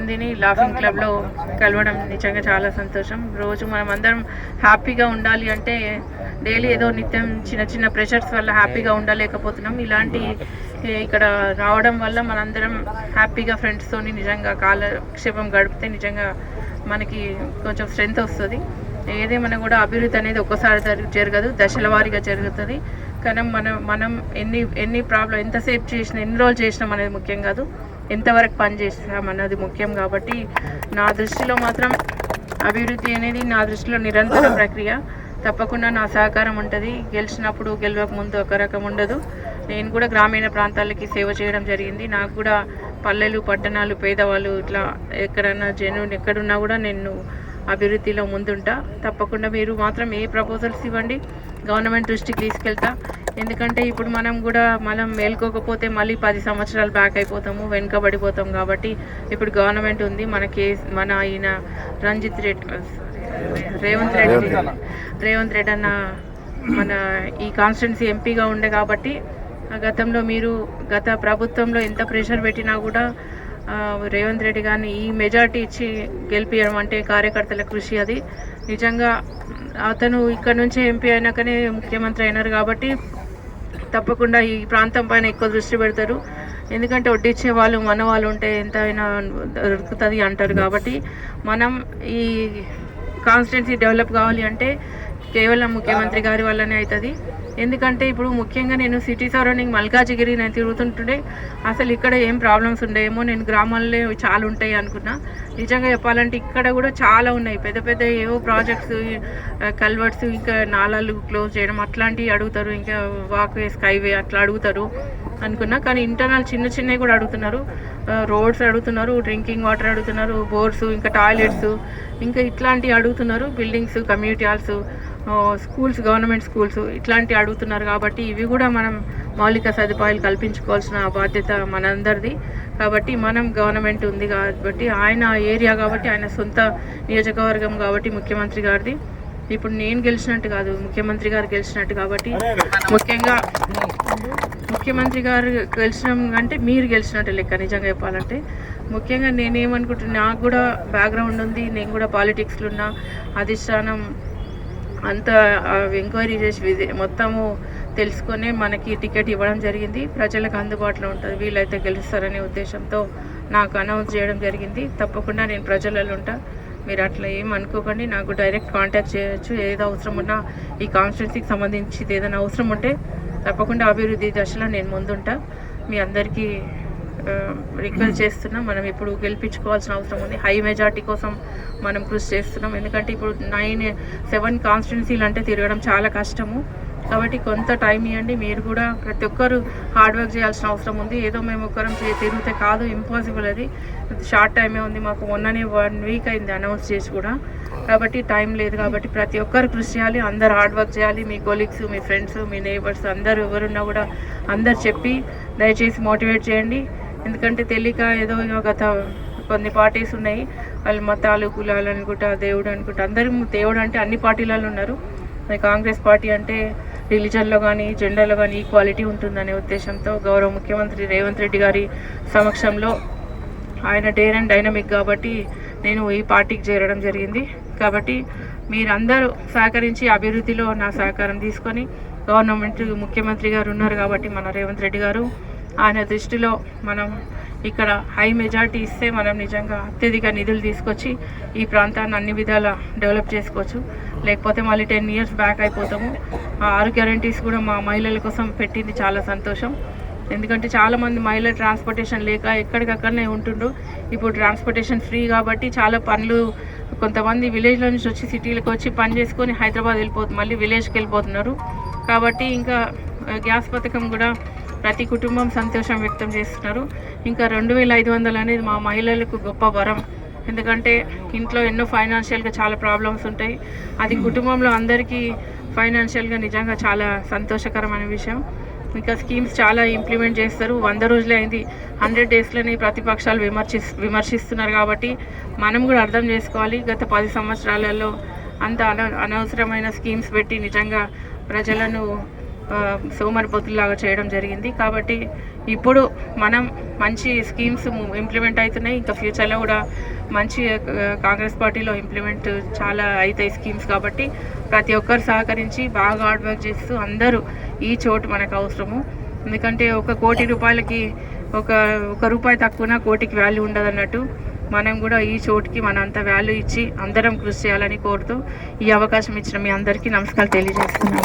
మందిని లాఫింగ్ క్లబ్లో కలవడం నిజంగా చాలా సంతోషం. రోజు మనం అందరం హ్యాపీగా ఉండాలి అంటే డైలీ ఏదో నిత్యం చిన్న చిన్న ప్రెషర్స్ వల్ల హ్యాపీగా ఉండలేకపోతున్నాం. ఇలాంటి ఇక్కడ రావడం వల్ల మనందరం హ్యాపీగా ఫ్రెండ్స్తోని నిజంగా కాలక్షేపం గడిపితే నిజంగా మనకి కొంచెం స్ట్రెంగ్త్ వస్తుంది. ఏదేమైనా కూడా అభివృద్ధి అనేది ఒక్కసారి జరగదు. దశల వారీగా జరుగుతుంది. కానీ మనం మనం ఎన్ని ఎన్ని ప్రాబ్లం ఎంతసేపు చేసినా ఎన్ని రోజులు చేసినాం అనేది ముఖ్యం కాదు. ఎంతవరకు పని అన్నది ముఖ్యం కాబట్టి నా దృష్టిలో మాత్రం అభివృద్ధి అనేది నా దృష్టిలో నిరంతర ప్రక్రియ. తప్పకుండా నా సహకారం ఉంటుంది. గెలిచినప్పుడు గెలవక ముందు ఒక రకం ఉండదు. నేను కూడా గ్రామీణ ప్రాంతాలకి సేవ చేయడం జరిగింది. నాకు కూడా పల్లెలు పట్టణాలు పేదవాళ్ళు ఇట్లా ఎక్కడన్నా జనులు ఎక్కడున్నా కూడా నేను అభివృద్ధిలో ముందుంటా. తప్పకుండా మీరు మాత్రం ఏ ప్రపోజల్స్ ఇవ్వండి. గవర్నమెంట్ దృష్టికి తీసుకెళ్తా. ఎందుకంటే ఇప్పుడు మనం కూడా మనం మేల్కోకపోతే మళ్ళీ పది సంవత్సరాలు బ్యాక్ అయిపోతాము వెనుకబడిపోతాం కాబట్టి ఇప్పుడు గవర్నమెంట్ ఉంది. మన కేస్ మన ఈయన రంజిత్ రెడ్డి రేవంత్ రెడ్డి. రేవంత్ రెడ్డి అన్న మన ఈ కాన్స్టిట్యున్సీ ఎంపీగా ఉండే కాబట్టి ఆ గతంలో మీరు గత ప్రభుత్వంలో ఎంత ప్రెషర్ పెట్టినా కూడా రేవంత్ రెడ్డి గారిని ఈ మెజార్టీ ఇచ్చి గెలిపించడం అంటే కార్యకర్తల కృషి అది. నిజంగా అతను ఇక్కడ నుంచి ఎంపీ అయినాకనే ముఖ్యమంత్రి అయినారు కాబట్టి తప్పకుండా ఈ ప్రాంతం పైన ఎక్కువ దృష్టి పెడతారు. ఎందుకంటే వడ్డిచ్చే వాళ్ళు మన వాళ్ళు ఉంటే ఎంత అయినా దొరుకుతుంది అంటారు కాబట్టి మనం ఈ కాన్స్టిట్యున్సీ డెవలప్ కావాలి అంటే కేవలం ముఖ్యమంత్రి గారి వల్లనే అవుతుంది ఎందుకంటే ఇప్పుడు ముఖ్యంగా నేను సిటీ సరౌండింగ్ మల్కాజిగిరి నేను తిరుగుతుంటుండే. అసలు ఇక్కడ ఏం ప్రాబ్లమ్స్ ఉండేమో నేను గ్రామాల్లో చాలా ఉంటాయి అనుకున్నా. నిజంగా చెప్పాలంటే ఇక్కడ కూడా చాలా ఉన్నాయి. పెద్ద పెద్ద ఏవో ప్రాజెక్ట్స్ కల్వర్ట్స్ ఇంకా నాలాలు క్లోజ్ చేయడం అట్లాంటివి అడుగుతారు. ఇంకా వాక్వే స్కైవే అట్లా అడుగుతారు అనుకున్నా. కానీ ఇంటర్నల్ చిన్న చిన్నవి కూడా అడుగుతున్నారు. రోడ్స్ అడుగుతున్నారు డ్రింకింగ్ వాటర్ అడుగుతున్నారు బోర్స్ ఇంకా టాయిలెట్స్ ఇంకా ఇట్లాంటివి అడుగుతున్నారు. Buildings community halls schools government schools ఇట్లాంటివి అడుగుతున్నారు కాబట్టి ఇవి కూడా మనం మౌలిక సదుపాయాలు కల్పించుకోవాల్సిన బాధ్యత మనందరిది. కాబట్టి మనం గవర్నమెంట్ ఉంది కాబట్టి ఆయన ఏరియా కాబట్టి ఆయన సొంత నియోజకవర్గం కాబట్టి ముఖ్యమంత్రి గారిది. ఇప్పుడు నేను గెలిచినట్టు కాదు ముఖ్యమంత్రి గారు గెలిచినట్టు కాబట్టి ముఖ్యంగా ముఖ్యమంత్రి గారు గెలిచడం అంటే మీరు గెలిచినట్టు లెక్క నిజంగా చెప్పాలంటే. ముఖ్యంగా నేనేమనుకుంటున్నా నాకు కూడా బ్యాక్గ్రౌండ్ ఉంది నేను కూడా పాలిటిక్స్లో ఉన్నా అధిష్టానం అంత ఎంక్వైరీ చేసి విజి మొత్తము తెలుసుకొని మనకి టికెట్ ఇవ్వడం జరిగింది. ప్రజలకు అందుబాటులో ఉంటుంది. వీళ్ళైతే గెలుస్తారనే ఉద్దేశంతో నాకు అనౌన్స్ చేయడం జరిగింది. తప్పకుండా నేను ప్రజలలో ఉంటా. మీరు అట్లా ఏం అనుకోకండి. నాకు డైరెక్ట్ కాంటాక్ట్ చేయొచ్చు. ఏది అవసరం ఉన్నా ఈ కాన్స్టిట్యున్సీకి సంబంధించి ఏదైనా అవసరం ఉంటే తప్పకుండా అభివృద్ధి దశలో నేను ముందుంటా. మీ అందరికీ రిక్వెస్ట్ చేస్తున్నా. మనం ఇప్పుడు గెలిపించుకోవాల్సిన అవసరం ఉంది. హై మెజార్టీ కోసం మనం కృషి చేస్తున్నాం. ఎందుకంటే ఇప్పుడు నైన్ సెవెన్ కాన్స్టిట్యున్సీలు అంటే తిరగడం చాలా కష్టము. కాబట్టి కొంత టైం ఇవ్వండి. మీరు కూడా ప్రతి ఒక్కరు హార్డ్ వర్క్ చేయాల్సిన అవసరం ఉంది. ఏదో మేము ఒక్కరం తిరిగితే కాదు ఇంపాసిబుల్ అది. షార్ట్ టైమే ఉంది. మాకు మొన్ననే వన్ వీక్ అయింది అనౌన్స్ చేసి కూడా. కాబట్టి టైం లేదు కాబట్టి ప్రతి ఒక్కరు కృషి చేయాలి. అందరు హార్డ్ వర్క్ చేయాలి. మీ కొలీగ్స్ మీ ఫ్రెండ్స్ మీ నేబర్స్ అందరు ఎవరున్నా కూడా అందరు చెప్పి దయచేసి మోటివేట్ చేయండి. ఎందుకంటే తెలియక ఏదో గత కొన్ని పార్టీస్ ఉన్నాయి. వాళ్ళు మతాలు కులాలు అనుకుంటా దేవుడు అనుకుంటా. అందరూ దేవుడు అంటే అన్ని పార్టీలలో ఉన్నారు. కాంగ్రెస్ పార్టీ అంటే రిలీజన్లో కానీ జెండర్లో కానీ ఈక్వాలిటీ ఉంటుందనే ఉద్దేశంతో గౌరవ ముఖ్యమంత్రి రేవంత్ రెడ్డి గారి సమక్షంలో ఆయన డేర్ అండ్ డైనమిక్ కాబట్టి నేను ఈ పార్టీకి చేరడం జరిగింది. కాబట్టి మీరందరూ సహకరించి అభివృద్ధిలో నా సహకారం తీసుకొని గవర్నమెంట్ ముఖ్యమంత్రి గారు ఉన్నారు కాబట్టి మన రేవంత్ రెడ్డి గారు ఆయన దృష్టిలో మనం ఇక్కడ హై మెజార్టీ ఇస్తే మనం నిజంగా అత్యధిక నిధులు తీసుకొచ్చి ఈ ప్రాంతాన్ని అన్ని విధాల డెవలప్ చేసుకోవచ్చు. లేకపోతే మళ్ళీ టెన్ ఇయర్స్ బ్యాక్ అయిపోతాము. ఆ ఆరు గ్యారంటీస్ కూడా మా మహిళల కోసం పెట్టింది చాలా సంతోషం. ఎందుకంటే చాలామంది మహిళలు ట్రాన్స్పోర్టేషన్ లేక ఎక్కడికక్కడనే ఉంటుండ్రు. ఇప్పుడు ట్రాన్స్పోర్టేషన్ ఫ్రీ కాబట్టి చాలా పనులు కొంతమంది విలేజ్లో నుంచి వచ్చి సిటీలకు వచ్చి పని చేసుకొని హైదరాబాద్ వెళ్ళిపోతుంది మళ్ళీ విలేజ్కి వెళ్ళిపోతున్నారు. కాబట్టి ఇంకా గ్యాస్ పథకం కూడా ప్రతి కుటుంబం సంతోషం వ్యక్తం చేస్తున్నారు. ఇంకా రెండు వేల ఐదు వందలు అనేది మా మహిళలకు గొప్ప వరం. ఎందుకంటే ఇంట్లో ఎన్నో ఫైనాన్షియల్గా చాలా ప్రాబ్లమ్స్ ఉంటాయి. అది కుటుంబంలో అందరికీ ఫైనాన్షియల్గా నిజంగా చాలా సంతోషకరమైన విషయం. ఇంకా స్కీమ్స్ చాలా ఇంప్లిమెంట్ చేస్తారు. వంద రోజులే అయింది. హండ్రెడ్ డేస్లోనే ప్రతిపక్షాలు విమర్శి విమర్శిస్తున్నారు కాబట్టి మనం కూడా అర్థం చేసుకోవాలి. గత పది సంవత్సరాలలో అంత అన అనవసరమైన స్కీమ్స్ పెట్టి నిజంగా ప్రజలను సోమరిపోతులాగా చేయడం జరిగింది. కాబట్టి ఇప్పుడు మనం మంచి స్కీమ్స్ ఇంప్లిమెంట్ అవుతున్నాయి ఇంకా ఫ్యూచర్లో కూడా మంచి కాంగ్రెస్ పార్టీలో ఇంప్లిమెంట్ చాలా అవుతాయి స్కీమ్స్ కాబట్టి ప్రతి ఒక్కరు సహకరించి బాగా హార్డ్ వర్క్ చేస్తూ అందరూ ఈ చోటు మనకు అవసరము. ఎందుకంటే ఒక కోటి రూపాయలకి ఒక ఒక రూపాయి తక్కువన కోటికి వాల్యూ ఉండదు అన్నట్టు మనం కూడా ఈ చోటుకి మన అంత వాల్యూ ఇచ్చి అందరం కృషి చేయాలని కోరుతూ ఈ అవకాశం ఇచ్చిన మీ అందరికీ నమస్కారం తెలియజేస్తున్నాను.